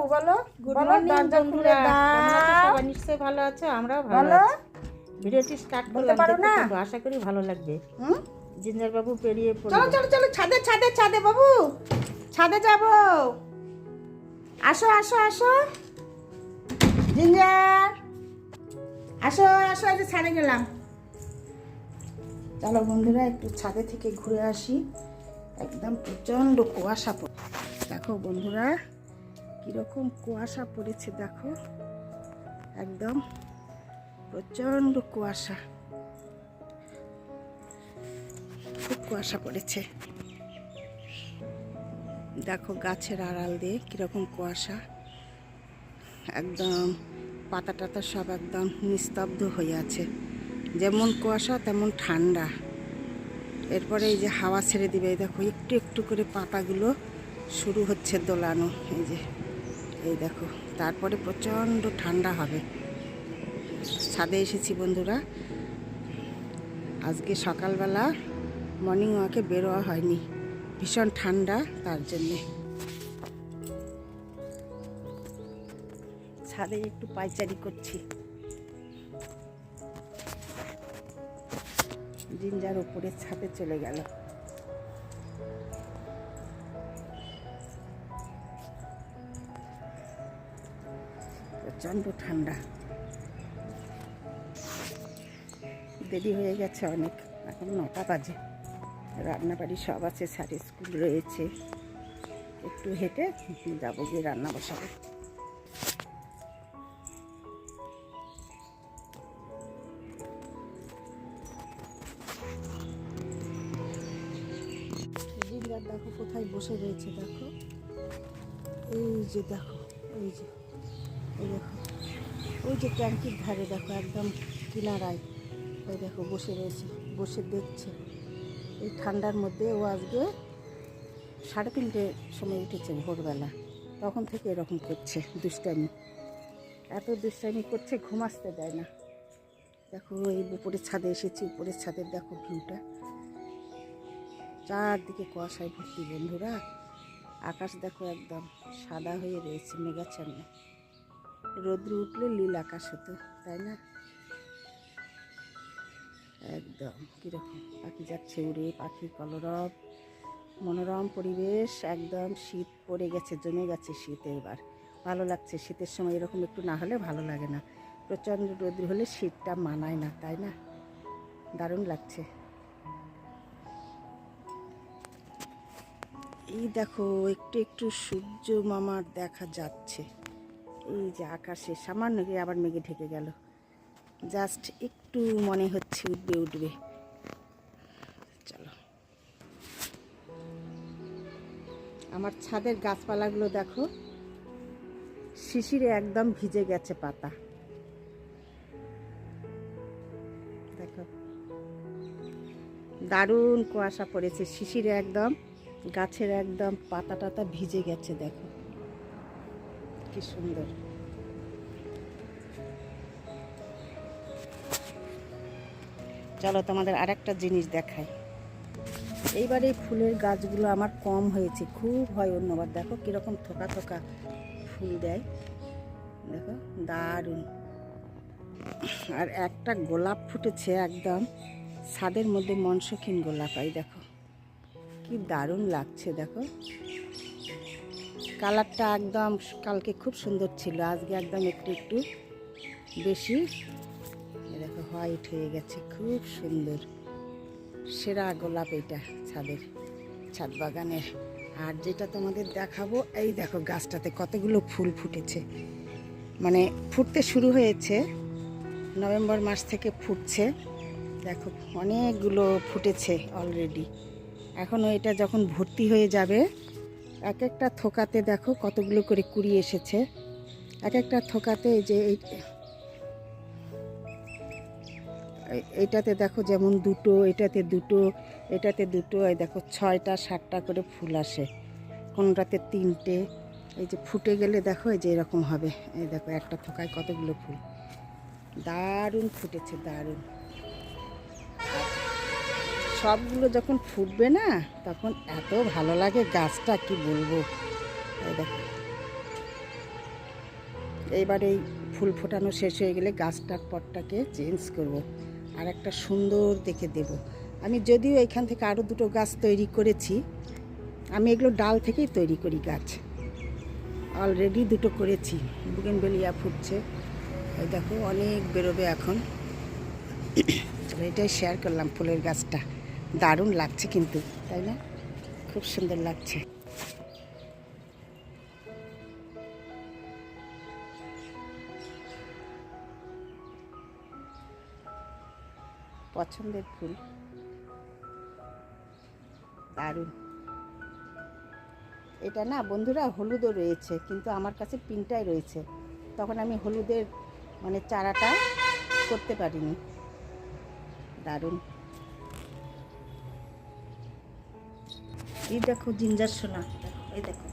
বাবু বলো। বলো দরজা খুলে বন্ধুরা। কেমন আছো দাও নিশ্চয়ই ভালো আছো আমরাও ভালো আছি। ভিডিওটি স্টার্ট বলতে পারো না? আশা করি ভালো লাগবে। হুম? জিঞ্জার বাবু পেরিয়ে চলো পড়ল। চলো চলো ছাদে ছাদে ছাদে বাবু। ছাদে যাব। আসো আসো আসো। জিঞ্জার। আসো আসো ছাদে গেলাম। চলো বন্ধুরা একটু ছাদে থেকে ঘুরে আসি। একদম প্রচণ্ড কুয়াশা দেখো বন্ধুরা কীরকম কুয়াশা পড়েছে দেখো। একদম প্রচণ্ড কুয়াশা। খুব কুয়াশা পড়েছে। দেখো গাছের আড়াল দিয়ে কীরকম কুয়াশা। একদম পাতা টাতা সব একদম নিস্তব্ধ হয়ে আছে। যেমন কুয়াশা, তেমন ঠান্ডা। এরপরে এই যে হাওয়া ছেড়ে দিবে এই দেখো একটু একটু করে পাতাগুলো শুরু হচ্ছে দোলানো। এই যে এই দেখো, তারপরে প্রচণ্ড ঠান্ডা হবে। ছাদে এসেছি বন্ধুরা। আজকে সকালবেলা মর্নিং ওয়াকে বেরোয়া হয়নি। ভীষণ ঠান্ডা তার জন্যে। ছাদে একটু পাইচারি করছি। জিঞ্জার উপরে ছাদে চলে গেল। প্রচণ্ড ঠান্ডা। দেরি হয়ে গেছে অনেক, এখন নটা বাজে। রান্নাবাড়ি সব আছে স্যার স্কুল রয়েছে। একটু হেঁটে যাব গিয়ে রান্না বসাবো। দেখো, কোথায় বসে রয়েছে দেখো। এই যে দেখো, এই যে। ওই যে ট্যাঙ্কির ধারে দেখো, একদম কিনারায়। ওই দেখো, বসে রয়েছে, বসে দেখছে। এই ঠান্ডার মধ্যে ও আজকে সাড়ে তিনটে সময় উঠেছে ভোরবেলা। তখন থেকে এরকম করছে, দুষ্টামি। এত দুষ্টামি করছে ঘুমাসতে দেয় না। দেখো, এই উপরের ছাদে এসেছি, উপরের ছাদের দেখো ভিউটা চারদিকে কুয়াশায় ভর্তি বন্ধুরা। আকাশ দেখো একদম সাদা হয়ে রয়েছে, মেঘাচ্ছন্ন। রোদ্র উঠলে নীল আকাশ হতো, তাই না? একদম, কীরকম? পাখি যাচ্ছে উড়ে, পাখির কলরব, মনোরম পরিবেশ, একদম শীত পড়ে গেছে, জমে গেছে শীত এবার। ভালো লাগছে শীতের সময় এরকম একটু না হলে ভালো লাগে না। প্রচণ্ড রোদ্র হলে শীতটা মানায় না, তাই না? দারুণ লাগছে। এই দেখো, একটু একটু সূর্য মামার দেখা যাচ্ছে। এই যে আকাশে সামান্য আবার মেঘে ঢেকে গেল। জাস্ট একটু মনে হচ্ছে উঠবে উঠবে। চলো। আমার ছাদের গাছপালাগুলো দেখো, শিশিরে একদম ভিজে গেছে পাতা। দেখো। দারুণ কুয়াশা পড়েছে, শিশিরে একদম, গাছের একদম পাতা টাতা ভিজে গেছে, দেখো। কি সুন্দর। চলো তোমাদের আরেকটা জিনিস দেখাই। এইবারে এই ফুলের গাছগুলো আমার কম হয়েছে, খুব হয় অন্যবার দেখো কীরকম থোকা থোকা ফুল দেয়। দেখো, দারুণ। আর একটা গোলাপ ফুটেছে একদম, ছাদের মধ্যে মনসখিন গোলাপ, এই দেখো। কি দারুণ লাগছে, দেখো। কালারটা একদম কালকে খুব সুন্দর ছিল, আজকে একদম একটু একটু বেশি। দেখো হোয়াইট হয়ে গেছে, খুব সুন্দর। সেরা গোলাপ এটা ছাদের, ছাদ বাগানের। আর যেটা তোমাদের দেখাবো, এই দেখো গাছটাতে কতগুলো ফুল ফুটেছে। মানে ফুটতে শুরু হয়েছে, নভেম্বর মাস থেকে ফুটছে। দেখো, অনেকগুলো ফুটেছে অলরেডি এখনও এটা যখন ভর্তি হয়ে যাবে এক একটা থোকাতে দেখো কতগুলো করে কুড়ি এসেছে। এক একটা থোকাতে যে এইটাতে দেখো যেমন দুটো, এটাতে দুটো এটাতে দুটো, এই দেখো ছয়টা, সাতটা করে ফুল আসে। কোনটাতে তিনটে, এই যে ফুটে গেলে দেখো এই যে এরকম হবে। এই দেখো একটা থোকায় কতগুলো ফুল। দারুণ ফুটেছে, দারুণ। সবগুলো যখন ফুটবে না, তখন এত ভালো লাগে গাছটা, কি বলব? দেখো। এইবার এই ফুল ফোটানো শেষ হয়ে গেলে গাছটার পটটাকে চেঞ্জ করব। আর একটা সুন্দর দেখে দেব। আমি যদিও এখান থেকে আরও দুটো গাছ তৈরি করেছি, আমি এগুলো ডাল থেকেই তৈরি করি গাছ। অলরেডি দুটো করেছি, বুগেনবেলিয়া ফুটছে। এই দেখো, অনেক বেরোবে এখন। এটাই শেয়ার করলাম ফুলের গাছটা। দারুণ লাগছে কিন্তু, তাই না? খুব সুন্দর লাগছে। পছন্দের ফুল। দারুণ। এটা না, বন্ধুরা, হলুদও রয়েছে, কিন্তু আমার কাছে পিনটাই রয়েছে। তখন আমি হলুদের মানে চারাটা করতে পারিনি। দারুণ। এই দেখো জিঞ্জার সোনা দেখো, এই দেখো।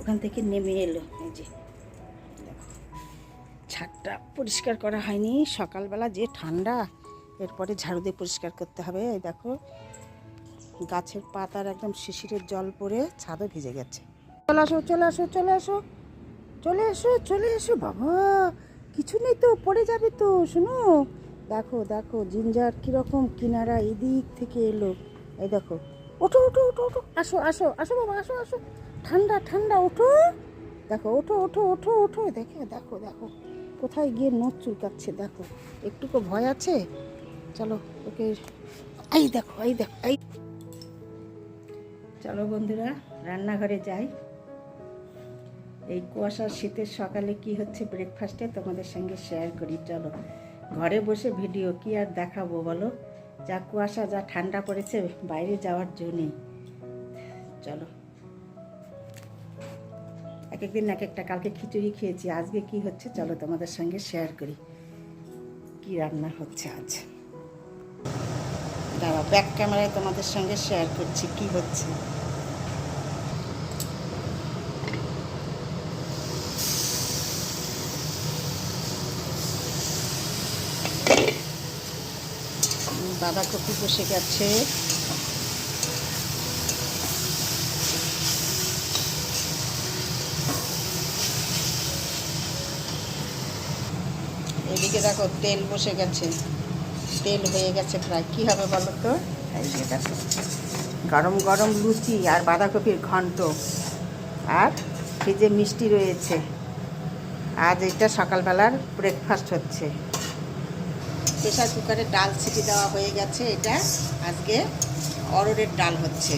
ওখান থেকে নেমে এলো, এই যে। দেখো, ছাদটা পরিষ্কার করা হয়নি। সকালবেলা যে ঠান্ডা, এরপরে ঝাড়ু দিয়ে পরিষ্কার করতে হবে, এই দেখো। গাছের পাতার একদম শিশিরের জল পড়ে ছাদও ভিজে গেছে। চলে আসো চলে আসো চলে আসো, চলে এসো চলে এসো, বাবা। কিছু নেই তো, পড়ে যাবে তো, শোনো। দেখো দেখো, জিঞ্জার কীরকম কিনারা এদিক থেকে এলো। এই দেখো ওঠো ওঠো ওঠো ওঠো। আসো আসো আসো বাবা, আসো আসো। ঠান্ডা ঠান্ডা, ওঠো। দেখো, ওঠো ওঠো ওঠো ওঠো। দেখে, দেখো দেখো। কোথায় গিয়ে নোচ চুলকাচ্ছে, দেখো। একটুকু ভয় আছে? চলো, ওকে। এই দেখো এই দেখো, এই। চলো বন্ধুরা, রান্নাঘরে যাই। এই কুয়াশার শীতের সকালে কি হচ্ছে ব্রেকফাস্টে তোমাদের সঙ্গে শেয়ার করি। চলো, ঘরে বসে ভিডিও কি আর দেখাবো বলো? যা কুয়াশা, যা ঠান্ডা পড়েছে, বাইরে যাওয়ার জন্যে চলো। এক একদিন এক একটা কালকে খিচুড়ি খেয়েছি, আজকে কি হচ্ছে চলো তোমাদের সঙ্গে শেয়ার করি। কি রান্না হচ্ছে আজ? দাঁড়া ব্যাক ক্যামেরায় তোমাদের সঙ্গে শেয়ার করছি কি হচ্ছে। বাঁধাকপি বসে গেছে এদিকে দেখো তেল বসে গেছে। তেল হয়ে গেছে প্রায়। কী হবে বলো তো? দেখো। গরম গরম লুচি আর বাঁধাকপির ঘন্ট আর ফ্রিজে মিষ্টি রয়েছে। আজ এটা সকালবেলার ব্রেকফাস্ট হচ্ছে। প্রেশার কুকারে ডাল ছিটি দেওয়া হয়ে গেছে এটা। আজকে অরড়ের ডাল হচ্ছে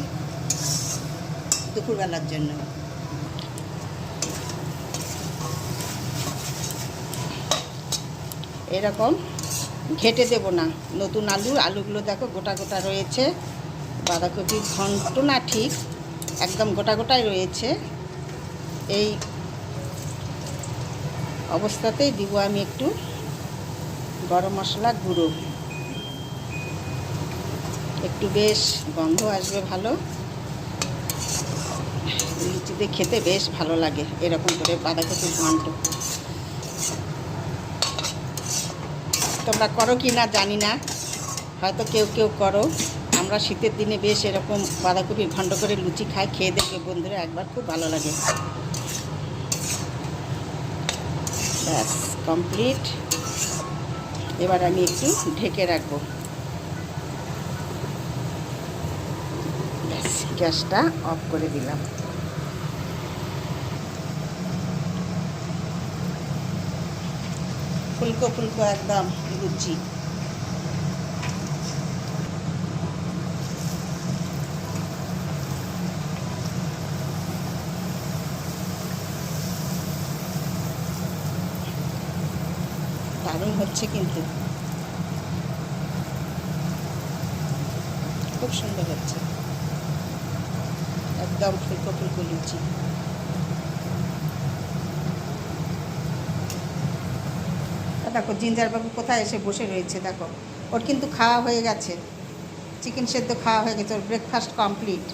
দুপুরবেলার জন্য। এরকম ঘেটে দেব না। নতুন আলু, আলুগুলো দেখো গোটা গোটা রয়েছে। বাঁধাকপির ঘন্ট না ঠিক, একদম গোটা গোটাই রয়েছে। এই অবস্থাতেই দিব আমি একটু গরম মশলা, গুঁড়ো। একটু বেশ গন্ধ আসবে ভালো। লুচিতে খেতে বেশ ভালো লাগে, এরকম করে বাঁধাকপির ঘন্ট তোমরা করো কি না জানি না, হয়তো কেউ কেউ করো। আমরা শীতের দিনে বেশ এরকম বাঁধাকপির ঘন্ট করে লুচি খাই, খেয়ে দেখবে বন্ধুরা একবার খুব ভালো লাগে। ব্যাস, কমপ্লিট। এবার আমি একটু ঢেকে রাখব। গ্যাসটা অফ করে দিলাম। ফুলকো ফুলকো একদম লুচি দারুণ হচ্ছে কিন্তু। খুব সুন্দর হচ্ছে। একদম ফুলকো ফুলকো লুচি। দেখো জিঞ্জার বাবু কোথায় এসে বসে রয়েছে, দেখো। ওর কিন্তু খাওয়া হয়ে গেছে। চিকেন সেদ্ধ খাওয়া হয়ে গেছে, ওর ব্রেকফাস্ট কমপ্লিট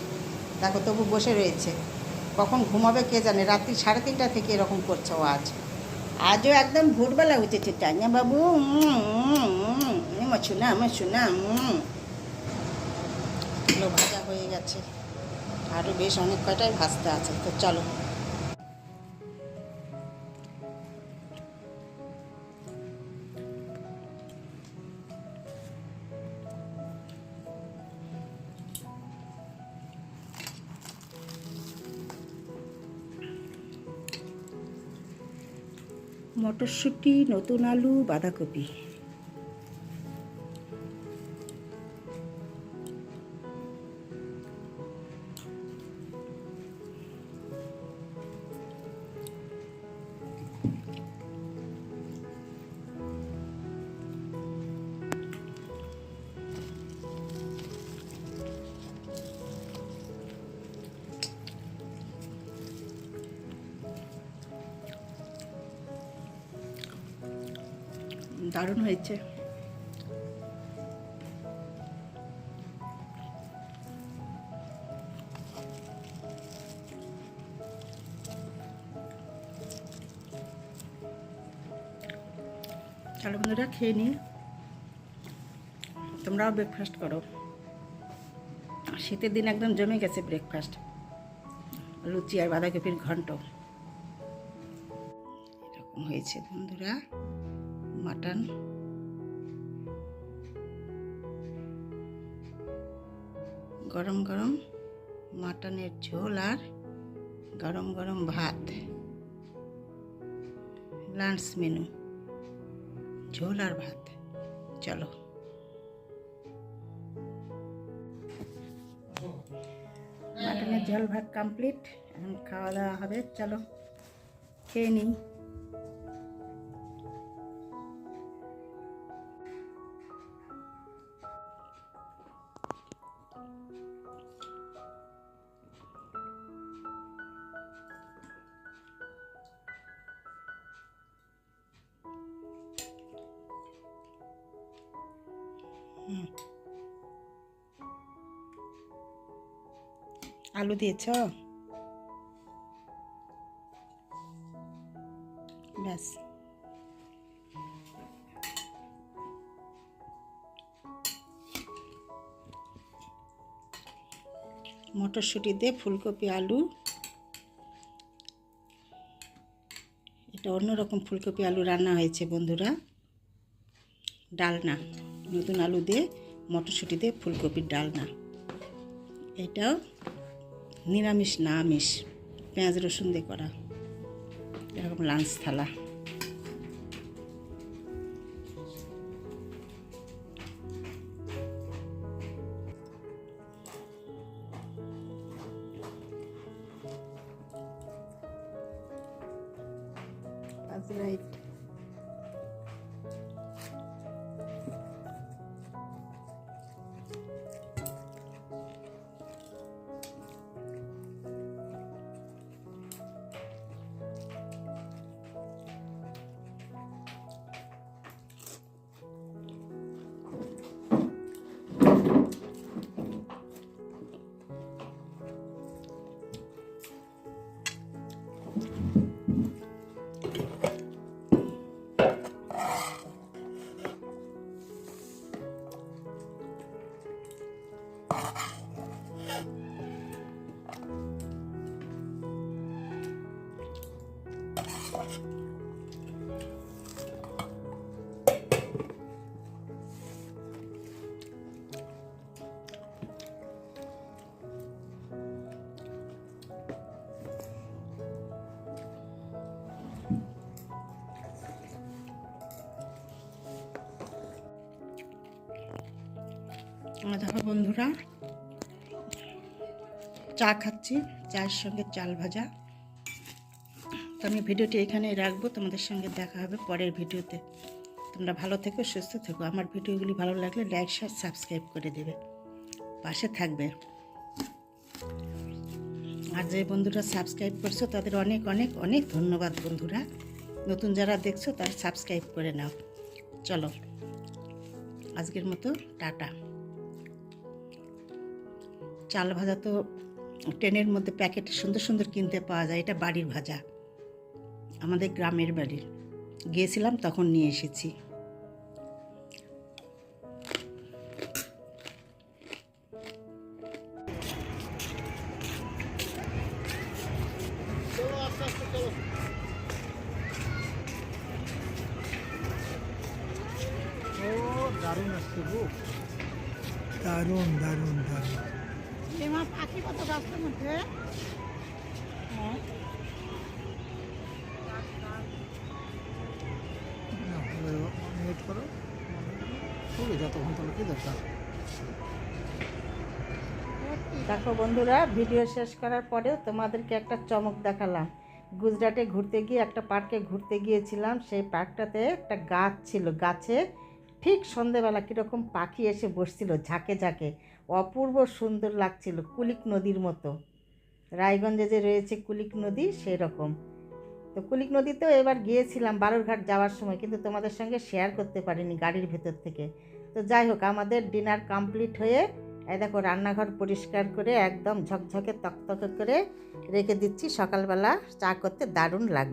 দেখো, তবু বসে রয়েছে। কখন ঘুমাবে কে জানে, রাত্রি সাড়ে তিনটা থেকে এরকম করছে ও আজ। আজও একদম ভোরবেলা উঠেছে টাইনা বাবু। আমার শোনা আমার এগুলো ভাজা হয়ে গেছে। আরও বেশ অনেক কয়টাই ভাজতে আছে। তো চলো। মটরশুঁটি নতুন আলু বাঁধাকপি দারুণ হয়েছে। চলো বন্ধুরা, খেয়ে নিই তোমরাও ব্রেকফাস্ট করো। শীতের দিন একদম জমে গেছে ব্রেকফাস্ট লুচি আর বাঁধাকপির ঘন্ট। এরকম হয়েছে বন্ধুরা। মাটন। গরম গরম মাটনের ঝোল আর গরম গরম ভাত। লাঞ্চ মেনু, ঝোল আর ভাত। চলো। মাটনের ঝোল ভাত কমপ্লিট এখন খাওয়া দাওয়া হবে। চলো, খেয়ে নিই। আলু দিয়েছ? ব্যাস। মটরশুঁটি দিয়ে ফুলকপি, আলু। এটা অন্যরকম ফুলকপি, আলু রান্না হয়েছে, বন্ধুরা। ডালনা। নতুন আলু দিয়ে মটরশুঁটি দিয়ে ফুলকপির ডালনা। এটাও নিরামিষ না আমিষ পেঁয়াজ, রসুন দিয়ে করা। এরকম লাঞ্চ থালা। That's right. দেখো বন্ধুরা, চা খাচ্ছি, চায়ের সঙ্গে চাল ভাজা। তো আমি ভিডিওটি এখানে রাখব, তোমাদের সঙ্গে দেখা হবে পরের ভিডিওতে। তোমরা ভালো থেকো, সুস্থ থেকো। আমার ভিডিওগুলি ভালো লাগলে লাইক, শেয়ার, সাবস্ক্রাইব করে দেবে। পাশে থাকবে। আর যে বন্ধুরা সাবস্ক্রাইব করছ, তাদের অনেক অনেক অনেক ধন্যবাদ বন্ধুরা। নতুন যারা দেখছ, তারা সাবস্ক্রাইব করে নাও। চলো, আজকের মতো টাটা। চাল ভাজা তো ট্রেনের মধ্যে প্যাকেট সুন্দর সুন্দর কিনতে পাওয়া যায় এটা বাড়ির ভাজা। আমাদের গ্রামের বাড়ির গিয়েছিলাম তখন নিয়ে এসেছি। দারুণ দারুণ দারুণ। পাখি কত গাছের মধ্যে? করো। হবে যতক্ষণ তোমার কি দরকার? দেখো বন্ধুরা ভিডিও শেষ করার পরেও তোমাদেরকে একটা চমক দেখালাম। গুজরাটে ঘুরতে গিয়ে একটা পার্কে ঘুরতে গিয়েছিলাম। সেই পার্কটাতে একটা গাছ ছিল। গাছে ঠিক সন্ধেবেলা কীরকম পাখি এসে বসছিল ঝাঁকে ঝাঁকে। অপূর্ব সুন্দর লাগছিল কুলিক নদীর মতো। রায়গঞ্জে যে রয়েছে কুলিক নদী সেই রকম তো কুলিক নদীতেও এবার গিয়েছিলাম বালুরঘাট যাওয়ার সময়, কিন্তু তোমাদের সঙ্গে শেয়ার করতে পারিনি গাড়ির ভেতর থেকে। তো যাই হোক, আমাদের ডিনার কমপ্লিট হয়ে, এই দেখো রান্নাঘর পরিষ্কার করে একদম ঝকঝকে তকতকে করে রেখে দিচ্ছি। সকালবেলা চা করতে দারুণ লাগবে।